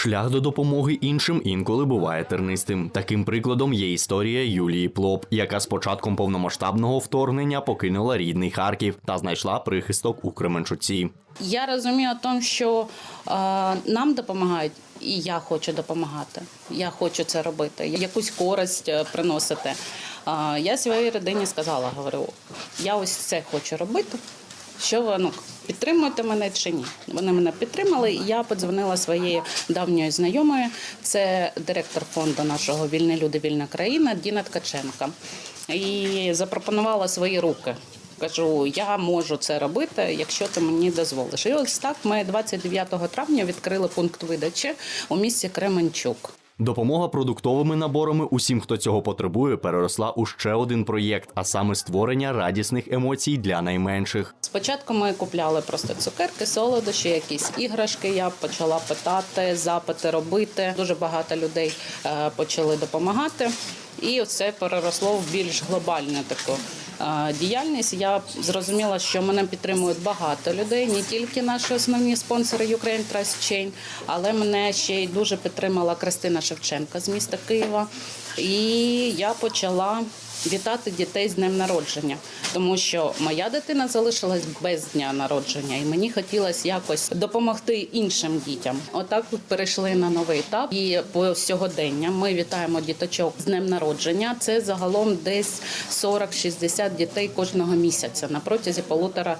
Шлях до допомоги іншим інколи буває тернистим. Таким прикладом є історія Юлії Плоп, яка з початком повномасштабного вторгнення покинула рідний Харків та знайшла прихисток у Кременчуці. Я розумію тому, що е, нам допомагають, і я хочу допомагати. Я хочу це робити, якусь користь е, приносити. Е, я своїй родині сказала, говорю, я ось це хочу робити. Що ну, підтримуєте мене чи ні? Вони мене підтримали, я подзвонила своєї давньої знайомої. Це директор фонду нашого Вільні люди, вільна країна Діна Ткаченка. І запропонувала свої руки. Кажу, я можу це робити, якщо ти мені дозволиш. І ось так ми 29 травня відкрили пункт видачі у місті Кременчук. Допомога продуктовими наборами усім, хто цього потребує, переросла у ще один проєкт, а саме створення радісних емоцій для найменших. Спочатку ми купляли просто цукерки, солодощі, якісь іграшки. Я почала питати, запити робити. Дуже багато людей е, почали допомагати. І це переросло в більш глобальну таку е, діяльність. Я зрозуміла, що мене підтримують багато людей, не тільки наші основні спонсори Ukraine Trust Chain, але мене ще й дуже підтримала Кристина Шевченка з міста Києва. І я почала вітати дітей з днем народження, тому що моя дитина залишилась без дня народження, і мені хотілося якось допомогти іншим дітям. Отак от перейшли на новий етап. І по сьогодення ми вітаємо діточок з днем народження. Це загалом десь 40-60 дітей кожного місяця на протязі полутора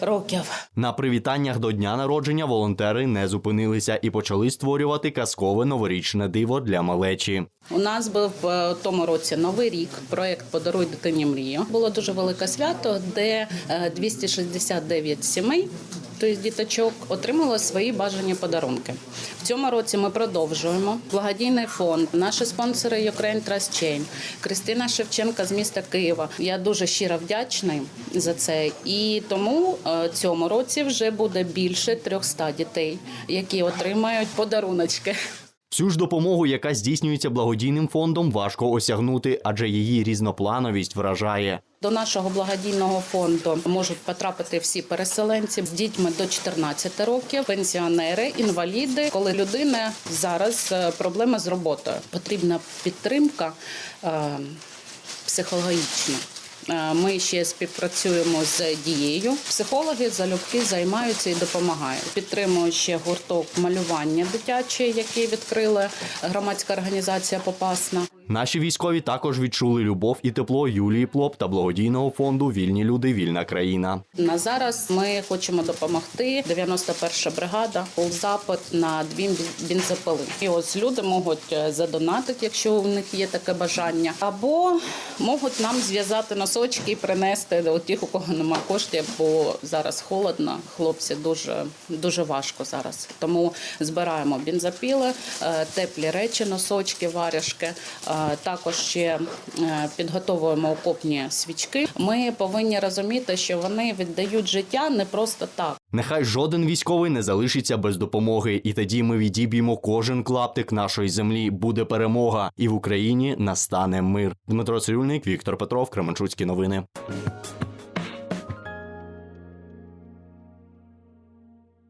років. На привітаннях до дня народження волонтери не зупинилися і почали створювати казкове новорічне диво для малечі. У нас був е, в тому році новий рік. Проект Подаруй дитині мрію. Було дуже велике свято, де е, 269 сімей. Тобто діточок отримали свої бажані подарунки. В цьому році ми продовжуємо благодійний фонд, наші спонсори Ukraine Trust Chain, Кристина Шевченка з міста Києва. Я дуже щиро вдячний за це. І тому е, цьому році вже буде більше 300 дітей, які отримають подаруночки. Всю ж допомогу, яка здійснюється благодійним фондом, важко осягнути, адже її різноплановість вражає. До нашого благодійного фонду можуть потрапити всі переселенці з дітьми до 14 років, пенсіонери, інваліди. Коли людина зараз е, проблема з роботою, потрібна підтримка е, психологічна. Е, Ми ще співпрацюємо з дією. Психологи залюбки займаються і допомагають. Підтримують ще гурток малювання дитяче, який відкрила громадська організація Попасна. Наші військові також відчули любов і тепло Юлії Плоп та благодійного фонду Вільні люди, вільна країна. На зараз ми хочемо допомогти. 91 бригада запит на дві бензопили. І ось люди можуть е, задонатити, якщо у них є таке бажання, або можуть нам зв'язати носочки і принести до тих, у кого немає коштів, бо зараз холодно. Хлопці дуже дуже важко зараз. Тому збираємо бензопіли, е, теплі речі, носочки, варяшки. Е, Також ще е, підготовуємо окопні свічки. Ми повинні розуміти, що вони віддають життя не просто так. Нехай жоден військовий не залишиться без допомоги, і тоді ми відіб'ємо кожен клаптик нашої землі. Буде перемога, і в Україні настане мир. Дмитро Цирюльник, Віктор Петров, Кременчуцькі новини.